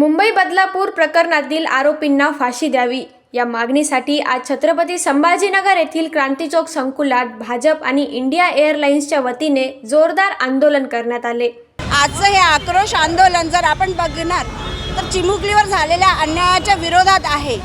मुंबई बदलापूर प्रकरणातील आरोपींना फाशी द्यावी. या मागणीसाठी आज छत्रपती संभाजीनगर येथील क्रांतीचौक संकुलात भाजप आणि इंडिया एअरलाइन्सच्या वतीने जोरदार आंदोलन करण्यात आले. आजचं हे आक्रोश आंदोलन जर आपण बघणार तर चिमुकलीवर झालेल्या अन्यायाच्या विरोधात आहे.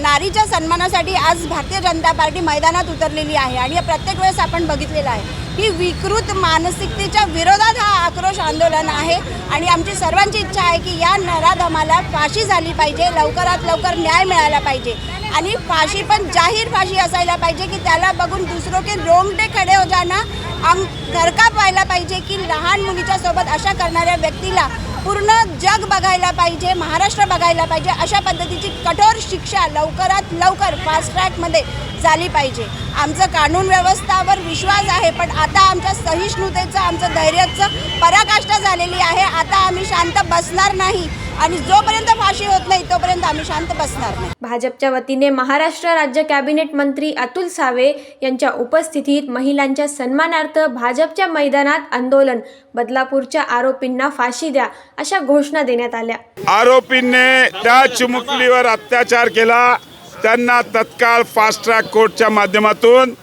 नारीच्या सन्मानासाठी आज भारतीय जनता पार्टी मैदानात उतरलेली आहे आणि हे प्रत्येक वेळेस आपण बघितलेलं आहे. ही विकृत मानसिकतेच्या विरोधात हा आक्रोश आंदोलन आहे. आणि आमची सर्वांची इच्छा आहे की या नराधमाला फाशी झाली पाहिजे लवकरात लवकर न्याय मिळाला पाहिजे. आणि फाशी पण जाहीर फाशी असायला पाहिजे की त्याला बघून दुसरो की रोमटे खडे हो जाना आम धरका पाहायला पाहिजे की लहान मुलीच्या सोबत अशा करणाऱ्या व्यक्तीला पूर्ण जग बघायला पाहिजे महाराष्ट्र बघायला पाहिजे अशा पद्धतीची कठोर शिक्षा लवकरात लवकर फास्ट ट्रॅकमध्ये झाली पाहिजे. आमचं कानून व्यवस्थावर विश्वास आहे पण आता आमच्या सहिष्णुतेचं आमचं धैर्याचं पराकाष्ठा झालेली आहे. आता आम्ही शांत बसणार नाही. आणि जोपर्यंत फाशी होत नाही तोपर्यंत आम्ही शांत बसणार नाही. भाजपच्या वतीने महाराष्ट्र राज्य कॅबिनेट मंत्री अतुल सावे यांच्या उपस्थितीत महिलांच्या सन्मानार्थ भाजपच्या मैदानात आंदोलन. बदलापूरच्या आरोपींना फाशी द्या अशा घोषणा देण्यात आल्या. आरोपींनी त्या चिमुकलीवर अत्याचार केला. त्यांना तत्काळ फास्ट ट्रॅक कोर्टच्या माध्यमातून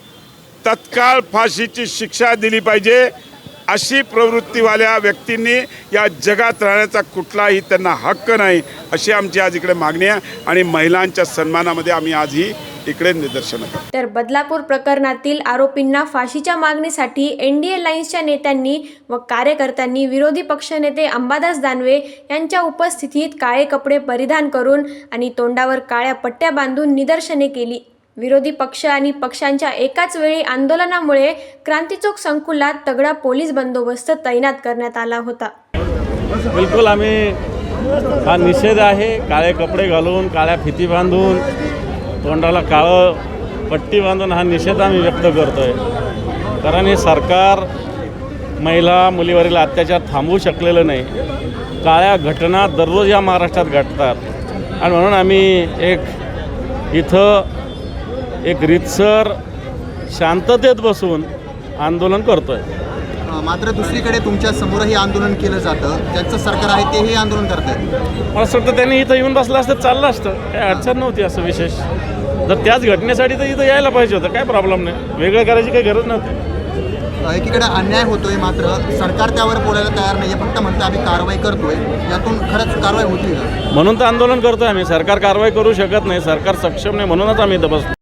तत्काळ फाशीची शिक्षा दिली पाहिजे. अशी प्रवृत्तीवाल्या व्यक्तींनी या जगात राहण्याचा कुठलाही त्यांना हक्क नाही अशी आमची आज इकडे मागणी आहे आणि महिलांच्या सन्मानामध्ये आम्ही आज ही इकडे निदर्शनं करतो. तर बदलापूर प्रकरणातील आरोपींना फाशीच्या मागणीसाठी एनडीए लाईन्सच्या नेत्यांनी व कार्यकर्त्यांनी विरोधी पक्षनेते अंबादास दानवे यांच्या उपस्थितीत काळे कपडे परिधान करून आणि तोंडावर काळ्या पट्ट्या बांधून निदर्शने केली. विरोधी पक्ष आणि पक्षांच्या एकाच वेळी आंदोलनामुळे क्रांतीचौक संकुलात तगडा पोलीस बंदोबस्त तैनात करण्यात आला होता. बिलकुल आम्ही हा निषेध आहे काळे कपडे घालून काळ्या फिती बांधून तोंडाला काळं पट्टी बांधून हा निषेध आम्ही व्यक्त करतो आहे कारण हे सरकार महिला मुलीवरील अत्याचार थांबवू शकलेलं नाही. काळ्या घटना दररोज या महाराष्ट्रात घडतात. आणि म्हणून आम्ही एक इथं एक रितसर शांततेत बसून आंदोलन करतो आहे मात्र दुसरीकडे तुमच्या समोरही आंदोलन केलं जातं. ज्यांचं सरकार आहे तेही आंदोलन करत आहेत मला असं वाटतं त्यांनी इथं येऊन बसलं असतं चाललं असतं. काही अडचण नव्हती असं विशेष. जर त्याच घटनेसाठी तर इथं यायला पाहिजे होतं. काय प्रॉब्लेम नाही. वेगळं करायची काही गरज नव्हती. एकीकडे अन्याय होतोय मात्र. सरकार त्यावर बोलायला तयार नाही फक्त म्हणतं आम्ही कारवाई करतोय. यातून खरंच कारवाई होती म्हणून तर आंदोलन करतोय आम्ही. सरकार कारवाई करू शकत नाही. सरकार सक्षम नाही. म्हणूनच आम्ही इथं बसतो